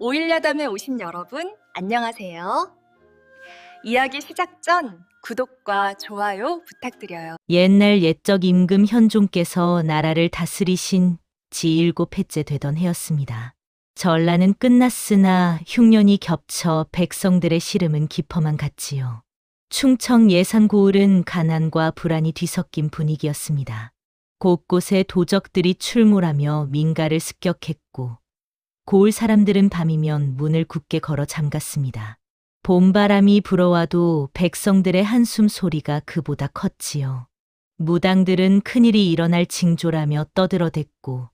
오일야담에 오신 여러분, 안녕하세요. 이야기 시작 전 구독과 좋아요 부탁드려요. 옛날 옛적 임금 현종께서 나라를 다스리신 지7 해째 되던 해였습니다. 전라는 끝났으나 흉년이 겹쳐 백성들의 시름은 깊어만 갔지요. 충청 예산 고을은 가난과 불안이 뒤섞인 분위기였습니다. 곳곳에 도적들이 출몰하며 민가를 습격했고 고을 사람들은 밤이면 문을 굳게 걸어 잠갔습니다. 봄바람이 불어와도 백성들의 한숨 소리가 그보다 컸지요. 무당들은 큰일이 일어날 징조라며 떠들어댔고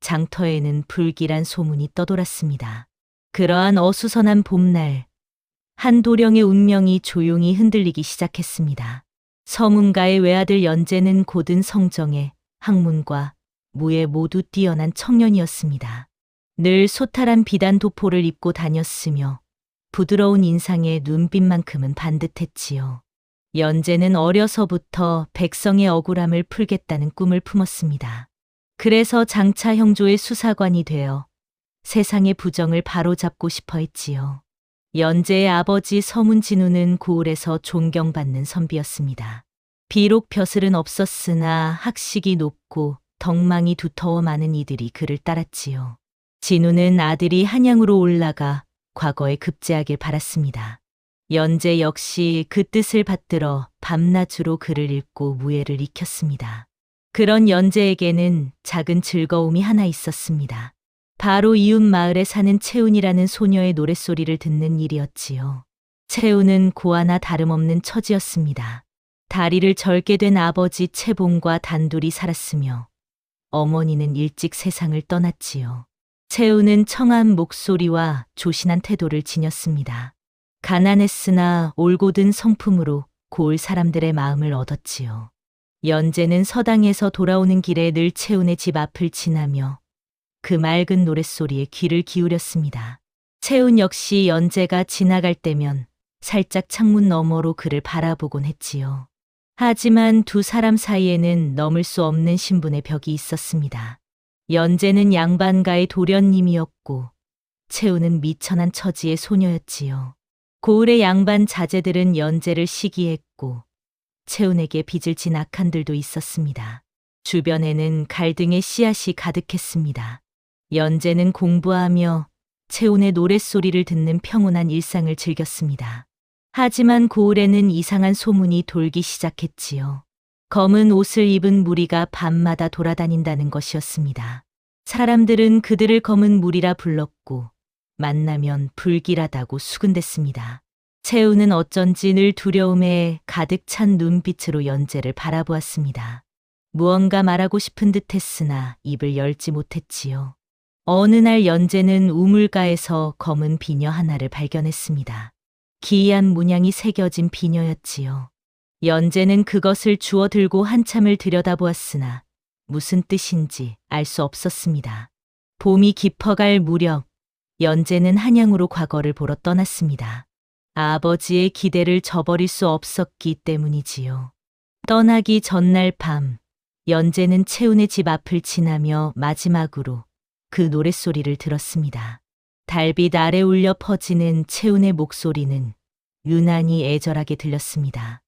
장터에는 불길한 소문이 떠돌았습니다. 그러한 어수선한 봄날, 한 도령의 운명이 조용히 흔들리기 시작했습니다. 서문가의 외아들 연재는 고든 성정에 학문과 무에 모두 뛰어난 청년이었습니다. 늘 소탈한 비단 도포를 입고 다녔으며 부드러운 인상에 눈빛만큼은 반듯했지요. 연재는 어려서부터 백성의 억울함을 풀겠다는 꿈을 품었습니다. 그래서 장차 형조의 수사관이 되어 세상의 부정을 바로잡고 싶어 했지요. 연재의 아버지 서문진우는 고을에서 존경받는 선비였습니다. 비록 벼슬은 없었으나 학식이 높고 덕망이 두터워 많은 이들이 그를 따랐지요. 진우는 아들이 한양으로 올라가 과거에 급제하길 바랐습니다. 연재 역시 그 뜻을 받들어 밤낮으로 글을 읽고 무예를 익혔습니다. 그런 연재에게는 작은 즐거움이 하나 있었습니다. 바로 이웃 마을에 사는 채운이라는 소녀의 노랫소리를 듣는 일이었지요. 채운은 고아나 다름없는 처지였습니다. 다리를 절게 된 아버지 채봉과 단둘이 살았으며 어머니는 일찍 세상을 떠났지요. 채우는 청한 목소리와 조신한 태도를 지녔습니다. 가난했으나 올곧은 성품으로 고을 사람들의 마음을 얻었지요. 연재는 서당에서 돌아오는 길에 늘 채운의 집 앞을 지나며 그 맑은 노랫소리에 귀를 기울였습니다. 채운 역시 연재가 지나갈 때면 살짝 창문 너머로 그를 바라보곤 했지요. 하지만 두 사람 사이에는 넘을 수 없는 신분의 벽이 있었습니다. 연재는 양반가의 도련님이었고 채우는 미천한 처지의 소녀였지요. 고을의 양반 자제들은 연재를 시기했고 채운에게 빚을 진 악한들도 있었습니다. 주변에는 갈등의 씨앗이 가득했습니다. 연재는 공부하며 채운의 노랫소리를 듣는 평온한 일상을 즐겼습니다. 하지만 고을에는 이상한 소문이 돌기 시작했지요. 검은 옷을 입은 무리가 밤마다 돌아다닌다는 것이었습니다. 사람들은 그들을 검은 무리라 불렀고 만나면 불길하다고 수군댔습니다. 채우는 어쩐지 늘 두려움에 가득 찬 눈빛으로 연재를 바라보았습니다. 무언가 말하고 싶은 듯 했으나 입을 열지 못했지요. 어느 날 연재는 우물가에서 검은 비녀 하나를 발견했습니다. 기이한 문양이 새겨진 비녀였지요. 연재는 그것을 주워 들고 한참을 들여다보았으나 무슨 뜻인지 알 수 없었습니다. 봄이 깊어갈 무렵 연재는 한양으로 과거를 보러 떠났습니다. 아버지의 기대를 저버릴 수 없었기 때문이지요. 떠나기 전날 밤 연재는 채운의 집 앞을 지나며 마지막으로 그 노랫소리를 들었습니다. 달빛 아래 울려 퍼지는 채운의 목소리는 유난히 애절하게 들렸습니다.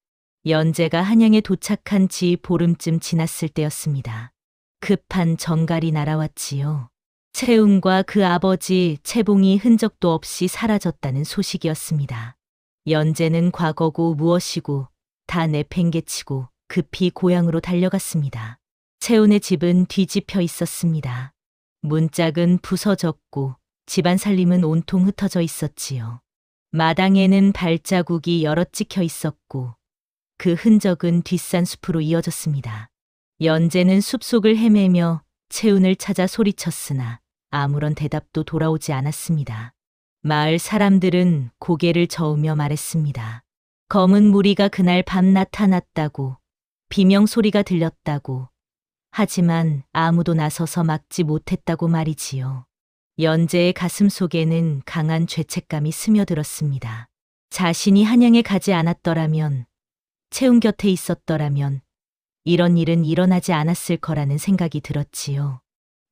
연재가 한양에 도착한 지 보름쯤 지났을 때였습니다. 급한 전갈이 날아왔지요. 채운과 그 아버지 채봉이 흔적도 없이 사라졌다는 소식이었습니다. 연재는 과거고 무엇이고 다 내팽개치고 급히 고향으로 달려갔습니다. 채운의 집은 뒤집혀 있었습니다. 문짝은 부서졌고 집안 살림은 온통 흩어져 있었지요. 마당에는 발자국이 여러 찍혀 있었고 그 흔적은 뒷산 숲으로 이어졌습니다. 연재는 숲속을 헤매며 채운을 찾아 소리쳤으나 아무런 대답도 돌아오지 않았습니다. 마을 사람들은 고개를 저으며 말했습니다. 검은 무리가 그날 밤 나타났다고, 비명 소리가 들렸다고, 하지만 아무도 나서서 막지 못했다고 말이지요. 연재의 가슴 속에는 강한 죄책감이 스며들었습니다. 자신이 한양에 가지 않았더라면, 채운 곁에 있었더라면, 이런 일은 일어나지 않았을 거라는 생각이 들었지요.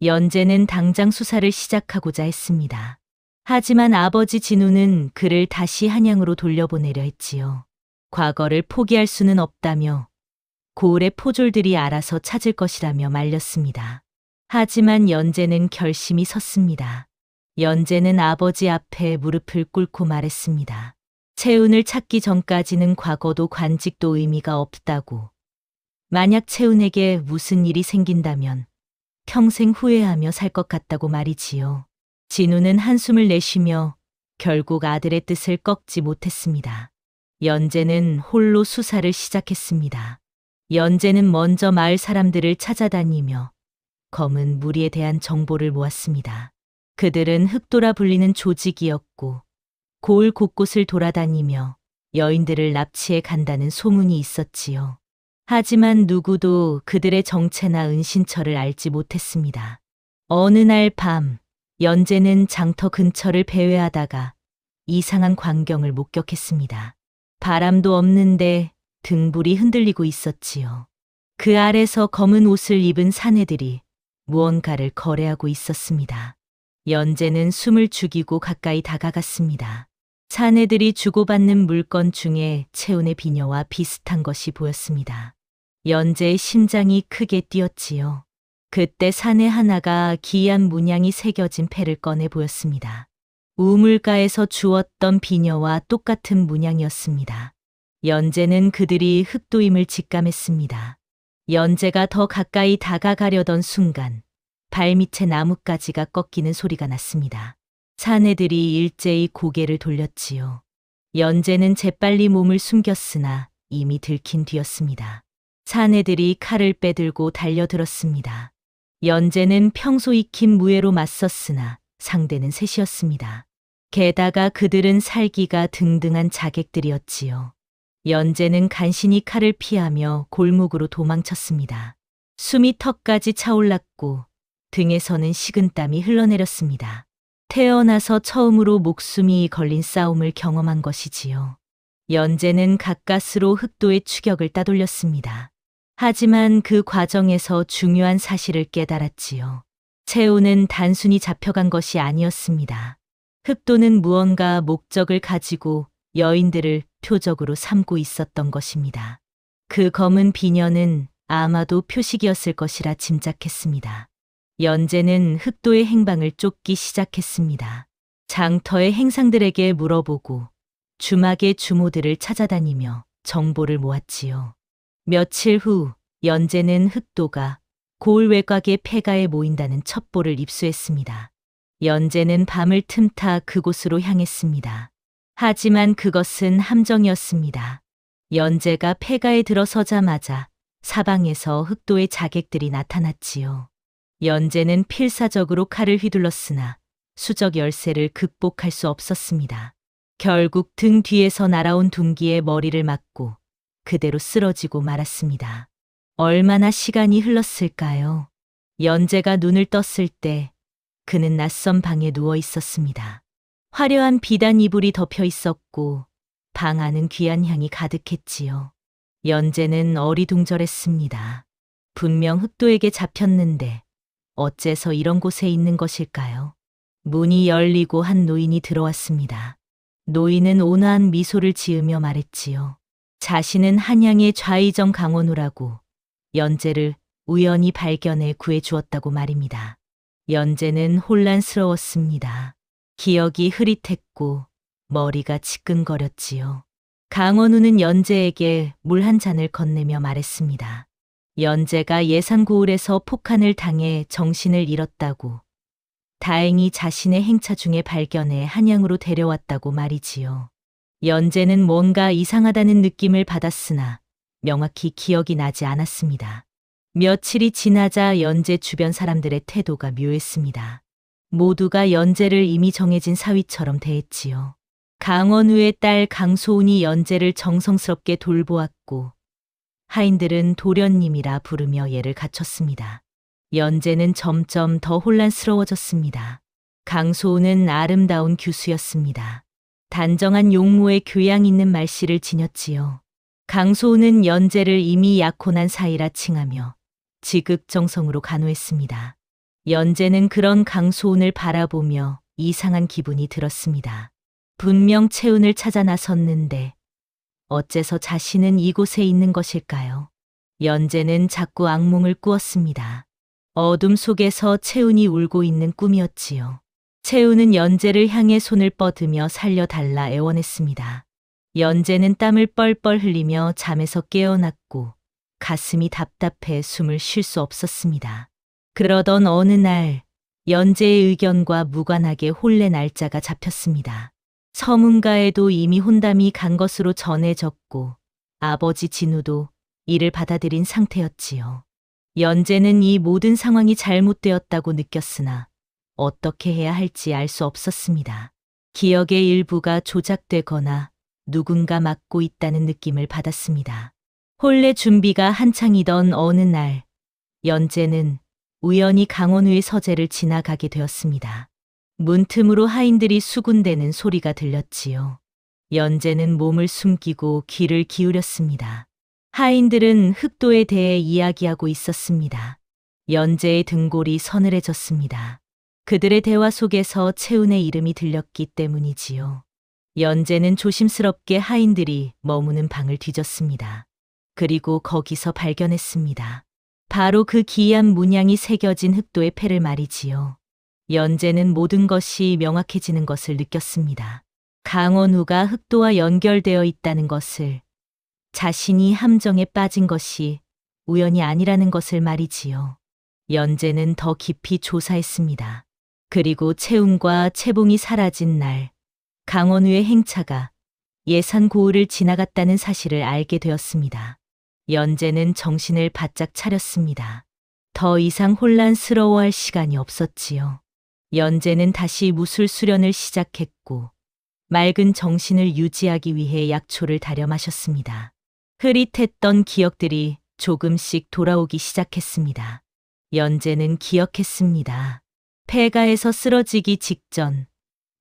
연재는 당장 수사를 시작하고자 했습니다. 하지만 아버지 진우는 그를 다시 한양으로 돌려보내려 했지요. 과거를 포기할 수는 없다며 고을의 포졸들이 알아서 찾을 것이라며 말렸습니다. 하지만 연재는 결심이 섰습니다. 연재는 아버지 앞에 무릎을 꿇고 말했습니다. 채운을 찾기 전까지는 과거도 관직도 의미가 없다고. 만약 채운에게 무슨 일이 생긴다면 평생 후회하며 살 것 같다고 말이지요. 진우는 한숨을 내쉬며 결국 아들의 뜻을 꺾지 못했습니다. 연재는 홀로 수사를 시작했습니다. 연재는 먼저 마을 사람들을 찾아다니며 검은 무리에 대한 정보를 모았습니다. 그들은 흑도라 불리는 조직이었고 고을 곳곳을 돌아다니며 여인들을 납치해 간다는 소문이 있었지요. 하지만 누구도 그들의 정체나 은신처를 알지 못했습니다. 어느 날 밤, 연재는 장터 근처를 배회하다가 이상한 광경을 목격했습니다. 바람도 없는데 등불이 흔들리고 있었지요. 그 아래서 검은 옷을 입은 사내들이 무언가를 거래하고 있었습니다. 연재는 숨을 죽이고 가까이 다가갔습니다. 사내들이 주고받는 물건 중에 채운의 비녀와 비슷한 것이 보였습니다. 연재의 심장이 크게 뛰었지요. 그때 사내 하나가 기이한 문양이 새겨진 패를 꺼내 보였습니다. 우물가에서 주었던 비녀와 똑같은 문양이었습니다. 연재는 그들이 흑도임을 직감했습니다. 연재가 더 가까이 다가가려던 순간 발밑에 나뭇가지가 꺾이는 소리가 났습니다. 사내들이 일제히 고개를 돌렸지요. 연재는 재빨리 몸을 숨겼으나 이미 들킨 뒤였습니다. 사내들이 칼을 빼들고 달려들었습니다. 연재는 평소 익힌 무예로 맞섰으나 상대는 셋이었습니다. 게다가 그들은 살기가 등등한 자객들이었지요. 연재는 간신히 칼을 피하며 골목으로 도망쳤습니다. 숨이 턱까지 차올랐고 등에서는 식은 땀이 흘러내렸습니다. 태어나서 처음으로 목숨이 걸린 싸움을 경험한 것이지요. 연재는 가까스로 흑도의 추격을 따돌렸습니다. 하지만 그 과정에서 중요한 사실을 깨달았지요. 채우는 단순히 잡혀간 것이 아니었습니다. 흑도는 무언가 목적을 가지고 여인들을 표적으로 삼고 있었던 것입니다. 그 검은 비녀는 아마도 표식이었을 것이라 짐작했습니다. 연재는 흑도의 행방을 쫓기 시작했습니다. 장터의 행상들에게 물어보고 주막의 주모들을 찾아다니며 정보를 모았지요. 며칠 후 연재는 흑도가 고을 외곽의 폐가에 모인다는 첩보를 입수했습니다. 연재는 밤을 틈타 그곳으로 향했습니다. 하지만 그것은 함정이었습니다. 연재가 폐가에 들어서자마자 사방에서 흑도의 자객들이 나타났지요. 연재는 필사적으로 칼을 휘둘렀으나 수적 열쇠를 극복할 수 없었습니다. 결국 등 뒤에서 날아온 둥기의 머리를 맞고 그대로 쓰러지고 말았습니다. 얼마나 시간이 흘렀을까요? 연재가 눈을 떴을 때 그는 낯선 방에 누워 있었습니다. 화려한 비단 이불이 덮여 있었고 방 안은 귀한 향이 가득했지요. 연재는 어리둥절했습니다. 분명 흑도에게 잡혔는데 어째서 이런 곳에 있는 것일까요? 문이 열리고 한 노인이 들어왔습니다. 노인은 온화한 미소를 지으며 말했지요. 자신은 한양의 좌의정 강원우라고 연재를 우연히 발견해 구해 주었다고 말입니다. 연재는 혼란스러웠습니다. 기억이 흐릿했고 머리가 지끈거렸지요. 강원우는 연재에게 물 한 잔을 건네며 말했습니다. 연재가 예산고을에서 폭탄을 당해 정신을 잃었다고. 다행히 자신의 행차 중에 발견해 한양으로 데려왔다고 말이지요. 연재는 뭔가 이상하다는 느낌을 받았으나 명확히 기억이 나지 않았습니다. 며칠이 지나자 연재 주변 사람들의 태도가 묘했습니다. 모두가 연재를 이미 정해진 사위처럼 대했지요. 강원우의 딸 강소운이 연재를 정성스럽게 돌보았고 하인들은 도련님이라 부르며 예를 갖췄습니다. 연재는 점점 더 혼란스러워졌습니다. 강소운은 아름다운 규수였습니다. 단정한 용모에 교양 있는 말씨를 지녔지요. 강소운은 연재를 이미 약혼한 사이라 칭하며 지극정성으로 간호했습니다. 연재는 그런 강소운을 바라보며 이상한 기분이 들었습니다. 분명 채운을 찾아 나섰는데 어째서 자신은 이곳에 있는 것일까요? 연재는 자꾸 악몽을 꾸었습니다. 어둠 속에서 채운이 울고 있는 꿈이었지요. 채운은 연재를 향해 손을 뻗으며 살려달라 애원했습니다. 연재는 땀을 뻘뻘 흘리며 잠에서 깨어났고 가슴이 답답해 숨을 쉴 수 없었습니다. 그러던 어느 날 연재의 의견과 무관하게 혼례 날짜가 잡혔습니다. 서문가에도 이미 혼담이 간 것으로 전해졌고 아버지 진우도 이를 받아들인 상태였지요. 연재는 이 모든 상황이 잘못되었다고 느꼈으나 어떻게 해야 할지 알 수 없었습니다. 기억의 일부가 조작되거나 누군가 맡고 있다는 느낌을 받았습니다. 혼례 준비가 한창이던 어느 날, 연재는 우연히 강원우의 서재를 지나가게 되었습니다. 문틈으로 하인들이 수군대는 소리가 들렸지요. 연재는 몸을 숨기고 귀를 기울였습니다. 하인들은 흑도에 대해 이야기하고 있었습니다. 연재의 등골이 서늘해졌습니다. 그들의 대화 속에서 채운의 이름이 들렸기 때문이지요. 연재는 조심스럽게 하인들이 머무는 방을 뒤졌습니다. 그리고 거기서 발견했습니다. 바로 그 기이한 문양이 새겨진 흑도의 패를 말이지요. 연재는 모든 것이 명확해지는 것을 느꼈습니다. 강원우가 흑도와 연결되어 있다는 것을, 자신이 함정에 빠진 것이 우연이 아니라는 것을 말이지요. 연재는 더 깊이 조사했습니다. 그리고 채움과 채봉이 사라진 날, 강원우의 행차가 예산 고을을 지나갔다는 사실을 알게 되었습니다. 연재는 정신을 바짝 차렸습니다. 더 이상 혼란스러워할 시간이 없었지요. 연재는 다시 무술 수련을 시작했고, 맑은 정신을 유지하기 위해 약초를 다려 마셨습니다. 흐릿했던 기억들이 조금씩 돌아오기 시작했습니다. 연재는 기억했습니다. 폐가에서 쓰러지기 직전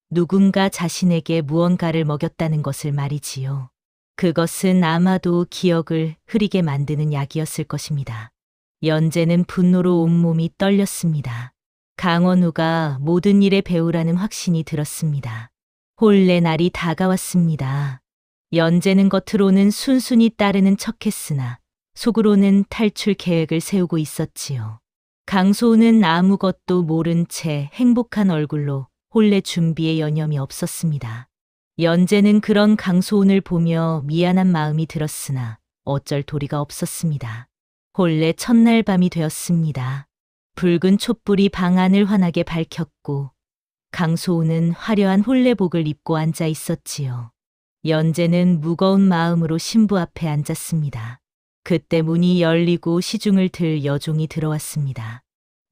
누군가 자신에게 무언가를 먹였다는 것을 말이지요. 그것은 아마도 기억을 흐리게 만드는 약이었을 것입니다. 연재는 분노로 온몸이 떨렸습니다. 강원우가 모든 일의 배우라는 확신이 들었습니다. 혼례 날이 다가왔습니다. 연재는 겉으로는 순순히 따르는 척했으나 속으로는 탈출 계획을 세우고 있었지요. 강소우는 아무것도 모른 채 행복한 얼굴로 혼례 준비에 여념이 없었습니다. 연재는 그런 강소운을 보며 미안한 마음이 들었으나 어쩔 도리가 없었습니다. 혼례 첫날 밤이 되었습니다. 붉은 촛불이 방 안을 환하게 밝혔고 강소우는 화려한 혼례복을 입고 앉아 있었지요. 연재는 무거운 마음으로 신부 앞에 앉았습니다. 그때 문이 열리고 시중을 들 여종이 들어왔습니다.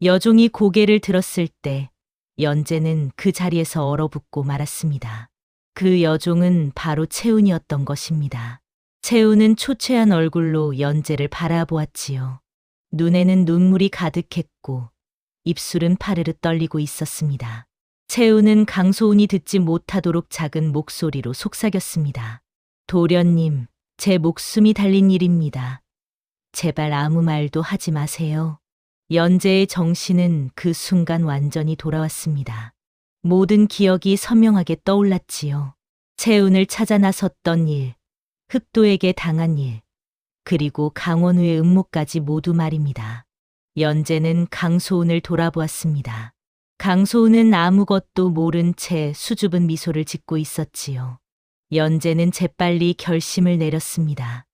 여종이 고개를 들었을 때 연재는 그 자리에서 얼어붙고 말았습니다. 그 여종은 바로 채운이었던 것입니다. 채운은 초췌한 얼굴로 연재를 바라보았지요. 눈에는 눈물이 가득했고 입술은 파르르 떨리고 있었습니다. 채운은 강소운이 듣지 못하도록 작은 목소리로 속삭였습니다. 도련님, 제 목숨이 달린 일입니다. 제발 아무 말도 하지 마세요. 연재의 정신은 그 순간 완전히 돌아왔습니다. 모든 기억이 선명하게 떠올랐지요. 채운을 찾아 나섰던 일, 흑도에게 당한 일, 그리고 강원우의 음모까지 모두 말입니다. 연재는 강소운을 돌아보았습니다. 강소운은 아무것도 모른 채 수줍은 미소를 짓고 있었지요. 연재는 재빨리 결심을 내렸습니다.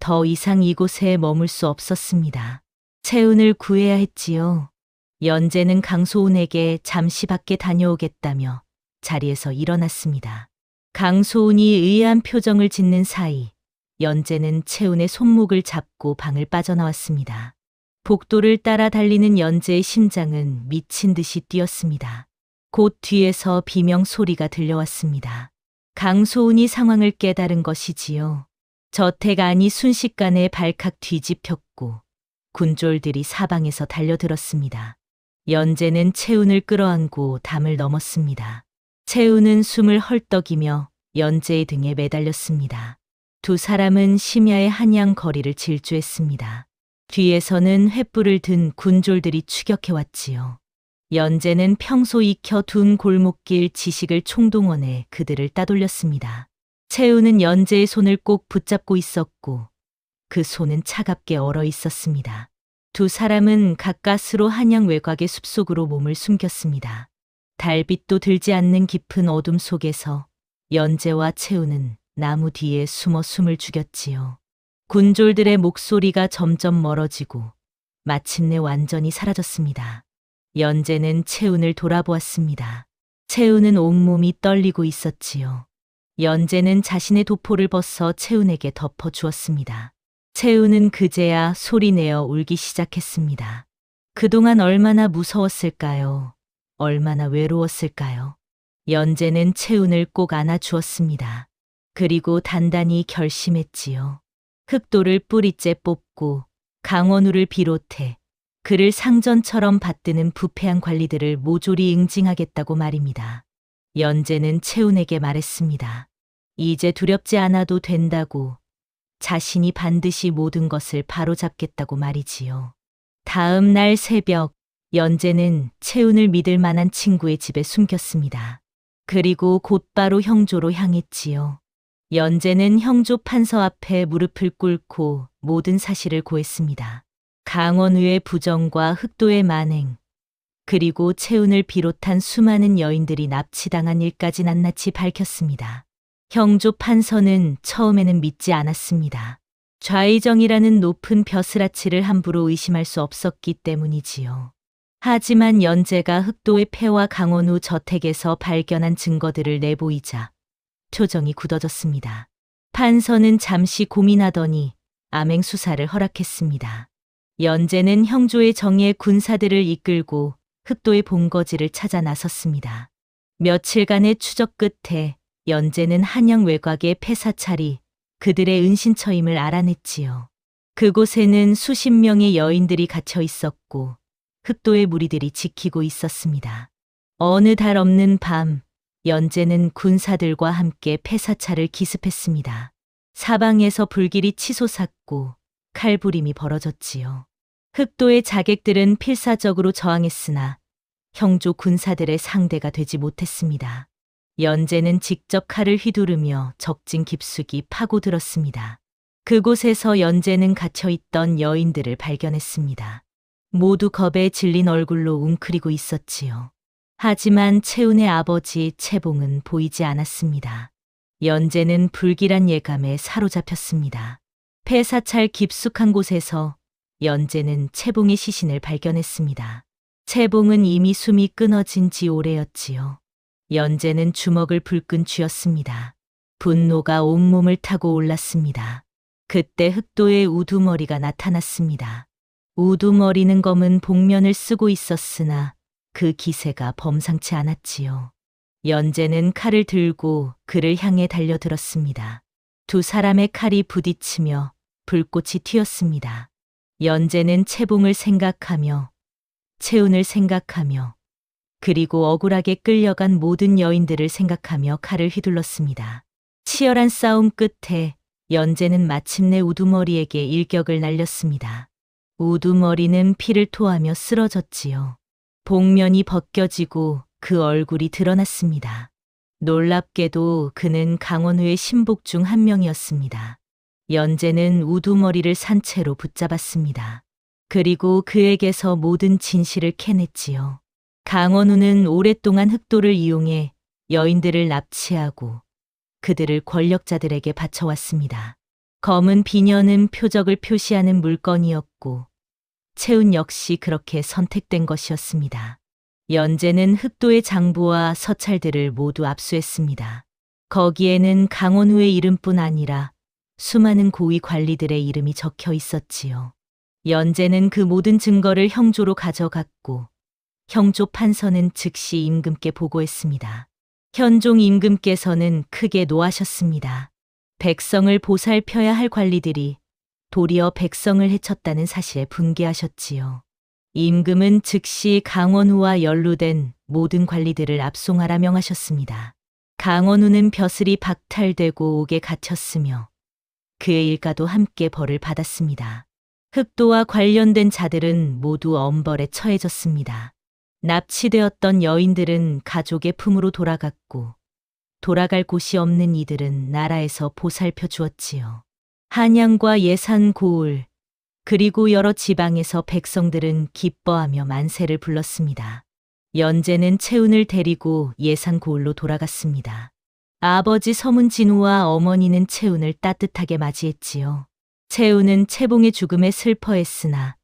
더 이상 이곳에 머물 수 없었습니다. 채운을 구해야 했지요. 연재는 강소운에게 잠시 밖에 다녀오겠다며 자리에서 일어났습니다. 강소운이 의아한 표정을 짓는 사이 연재는 채운의 손목을 잡고 방을 빠져나왔습니다. 복도를 따라 달리는 연재의 심장은 미친 듯이 뛰었습니다. 곧 뒤에서 비명 소리가 들려왔습니다. 강소운이 상황을 깨달은 것이지요. 저택 안이 순식간에 발칵 뒤집혔고 군졸들이 사방에서 달려들었습니다. 연재는 채운을 끌어안고 담을 넘었습니다. 채운은 숨을 헐떡이며 연재의 등에 매달렸습니다. 두 사람은 심야의 한양 거리를 질주했습니다. 뒤에서는 횃불을 든 군졸들이 추격해왔지요. 연재는 평소 익혀 둔 골목길 지식을 총동원해 그들을 따돌렸습니다. 채우는 연재의 손을 꼭 붙잡고 있었고 그 손은 차갑게 얼어 있었습니다. 두 사람은 가까스로 한양 외곽의 숲속으로 몸을 숨겼습니다. 달빛도 들지 않는 깊은 어둠 속에서 연재와 채우는 나무 뒤에 숨어 숨을 죽였지요. 군졸들의 목소리가 점점 멀어지고 마침내 완전히 사라졌습니다. 연재는 채운을 돌아보았습니다. 채운은 온몸이 떨리고 있었지요. 연재는 자신의 도포를 벗어 채운에게 덮어 주었습니다. 채운은 그제야 소리내어 울기 시작했습니다. 그동안 얼마나 무서웠을까요? 얼마나 외로웠을까요? 연재는 채운을 꼭 안아 주었습니다. 그리고 단단히 결심했지요. 흑도를 뿌리째 뽑고 강원우를 비롯해 그를 상전처럼 받드는 부패한 관리들을 모조리 응징하겠다고 말입니다. 연재는 채운에게 말했습니다. 이제 두렵지 않아도 된다고 자신이 반드시 모든 것을 바로잡겠다고 말이지요. 다음 날 새벽, 연재는 채운을 믿을 만한 친구의 집에 숨겼습니다. 그리고 곧바로 형조로 향했지요. 연재는 형조 판서 앞에 무릎을 꿇고 모든 사실을 고했습니다. 강원우의 부정과 흑도의 만행, 그리고 채운을 비롯한 수많은 여인들이 납치당한 일까지 낱낱이 밝혔습니다. 형조 판서는 처음에는 믿지 않았습니다. 좌의정이라는 높은 벼슬아치를 함부로 의심할 수 없었기 때문이지요. 하지만 연재가 흑도의 폐와 강원우 저택에서 발견한 증거들을 내보이자 표정이 굳어졌습니다. 판서는 잠시 고민하더니 암행 수사를 허락했습니다. 연재는 형조의 정예 군사들을 이끌고 흑도의 본거지를 찾아 나섰습니다. 며칠간의 추적 끝에 연재는 한양 외곽의 폐사찰이 그들의 은신처임을 알아냈지요. 그곳에는 수십 명의 여인들이 갇혀 있었고 흑도의 무리들이 지키고 있었습니다. 어느 달 없는 밤, 연재는 군사들과 함께 폐사찰을 기습했습니다. 사방에서 불길이 치솟았고 칼부림이 벌어졌지요. 흑도의 자객들은 필사적으로 저항했으나 형조 군사들의 상대가 되지 못했습니다. 연재는 직접 칼을 휘두르며 적진 깊숙이 파고들었습니다. 그곳에서 연재는 갇혀 있던 여인들을 발견했습니다. 모두 겁에 질린 얼굴로 웅크리고 있었지요. 하지만 채운의 아버지 채봉은 보이지 않았습니다. 연재는 불길한 예감에 사로잡혔습니다. 폐사찰 깊숙한 곳에서 연재는 채봉의 시신을 발견했습니다. 채봉은 이미 숨이 끊어진 지 오래였지요. 연재는 주먹을 불끈 쥐었습니다. 분노가 온몸을 타고 올랐습니다. 그때 흑도의 우두머리가 나타났습니다. 우두머리는 검은 복면을 쓰고 있었으나 그 기세가 범상치 않았지요. 연재는 칼을 들고 그를 향해 달려들었습니다. 두 사람의 칼이 부딪히며 불꽃이 튀었습니다. 연재는 채봉을 생각하며 채운을 생각하며 그리고 억울하게 끌려간 모든 여인들을 생각하며 칼을 휘둘렀습니다. 치열한 싸움 끝에 연재는 마침내 우두머리에게 일격을 날렸습니다. 우두머리는 피를 토하며 쓰러졌지요. 복면이 벗겨지고 그 얼굴이 드러났습니다. 놀랍게도 그는 강원우의 신복 중 한 명이었습니다. 연재는 우두머리를 산 채로 붙잡았습니다. 그리고 그에게서 모든 진실을 캐냈지요. 강원우는 오랫동안 흑도를 이용해 여인들을 납치하고 그들을 권력자들에게 바쳐왔습니다. 검은 비녀는 표적을 표시하는 물건이었고 채운 역시 그렇게 선택된 것이었습니다. 연재는 흑도의 장부와 서찰들을 모두 압수했습니다. 거기에는 강원우의 이름뿐 아니라 수많은 고위 관리들의 이름이 적혀 있었지요. 연재는 그 모든 증거를 형조로 가져갔고 형조 판서는 즉시 임금께 보고했습니다. 현종 임금께서는 크게 노하셨습니다. 백성을 보살펴야 할 관리들이 도리어 백성을 해쳤다는 사실에 분개하셨지요. 임금은 즉시 강원우와 연루된 모든 관리들을 압송하라 명하셨습니다. 강원우는 벼슬이 박탈되고 옥에 갇혔으며 그의 일가도 함께 벌을 받았습니다. 흑도와 관련된 자들은 모두 엄벌에 처해졌습니다. 납치되었던 여인들은 가족의 품으로 돌아갔고 돌아갈 곳이 없는 이들은 나라에서 보살펴 주었지요. 한양과 예산 고을 그리고 여러 지방에서 백성들은 기뻐하며 만세를 불렀습니다. 연재는 채운을 데리고 예산 고을로 돌아갔습니다. 아버지 서문 진우와 어머니는 채운을 따뜻하게 맞이했지요. 채운은 채봉의 죽음에 슬퍼했으나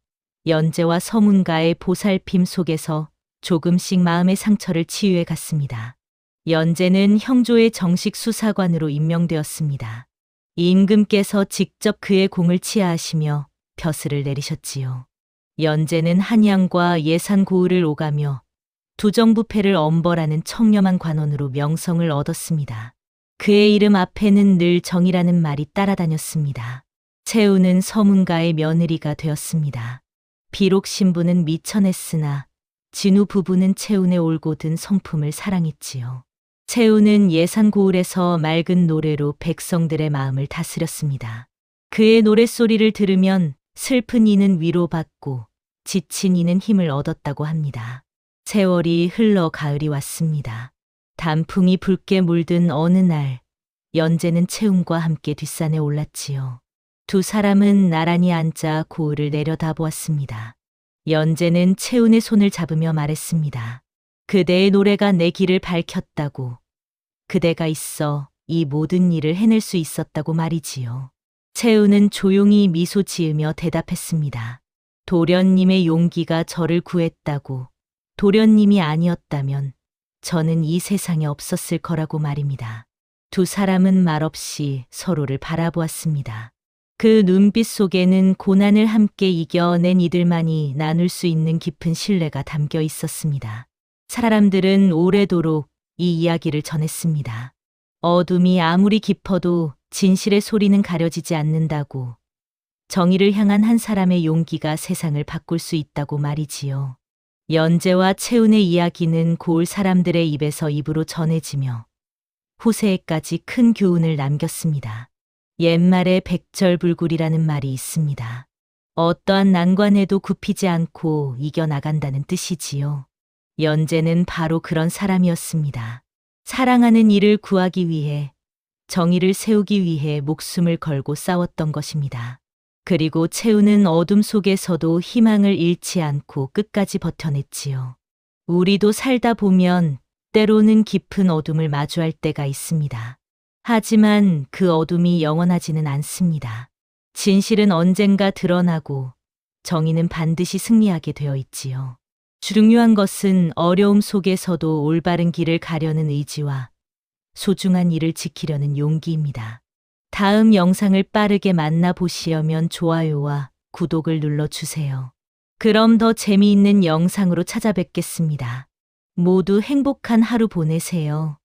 연재와 서문가의 보살핌 속에서 조금씩 마음의 상처를 치유해 갔습니다. 연재는 형조의 정식 수사관으로 임명되었습니다. 임금께서 직접 그의 공을 치하하시며 벼슬을 내리셨지요. 연재는 한양과 예산 고을을 오가며 두정부패를 엄벌하는 청렴한 관원으로 명성을 얻었습니다. 그의 이름 앞에는 늘 정이라는 말이 따라다녔습니다. 채우는 서문가의 며느리가 되었습니다. 비록 신부는 미천했으나 진우 부부는 채운의 올곧은 성품을 사랑했지요. 채운은 예산 고을에서 맑은 노래로 백성들의 마음을 다스렸습니다. 그의 노랫소리를 들으면 슬픈 이는 위로받고 지친 이는 힘을 얻었다고 합니다. 세월이 흘러 가을이 왔습니다. 단풍이 붉게 물든 어느 날, 연재는 채움과 함께 뒷산에 올랐지요. 두 사람은 나란히 앉아 고을을 내려다보았습니다. 연재는 채운의 손을 잡으며 말했습니다. 그대의 노래가 내 길을 밝혔다고. 그대가 있어 이 모든 일을 해낼 수 있었다고 말이지요. 채운은 조용히 미소 지으며 대답했습니다. 도련님의 용기가 저를 구했다고. 도련님이 아니었다면 저는 이 세상에 없었을 거라고 말입니다. 두 사람은 말없이 서로를 바라보았습니다. 그 눈빛 속에는 고난을 함께 이겨낸 이들만이 나눌 수 있는 깊은 신뢰가 담겨 있었습니다. 사람들은 오래도록 이 이야기를 전했습니다. 어둠이 아무리 깊어도 진실의 소리는 가려지지 않는다고. 정의를 향한 한 사람의 용기가 세상을 바꿀 수 있다고 말이지요. 연재와 채운의 이야기는 고을 사람들의 입에서 입으로 전해지며 후세에까지 큰 교훈을 남겼습니다. 옛말에 백절불굴이라는 말이 있습니다. 어떠한 난관에도 굽히지 않고 이겨나간다는 뜻이지요. 연재는 바로 그런 사람이었습니다. 사랑하는 이를 구하기 위해, 정의를 세우기 위해 목숨을 걸고 싸웠던 것입니다. 그리고 채우는 어둠 속에서도 희망을 잃지 않고 끝까지 버텨냈지요. 우리도 살다 보면 때로는 깊은 어둠을 마주할 때가 있습니다. 하지만 그 어둠이 영원하지는 않습니다. 진실은 언젠가 드러나고 정의는 반드시 승리하게 되어 있지요. 중요한 것은 어려움 속에서도 올바른 길을 가려는 의지와 소중한 일을 지키려는 용기입니다. 다음 영상을 빠르게 만나보시려면 좋아요와 구독을 눌러주세요. 그럼 더 재미있는 영상으로 찾아뵙겠습니다. 모두 행복한 하루 보내세요.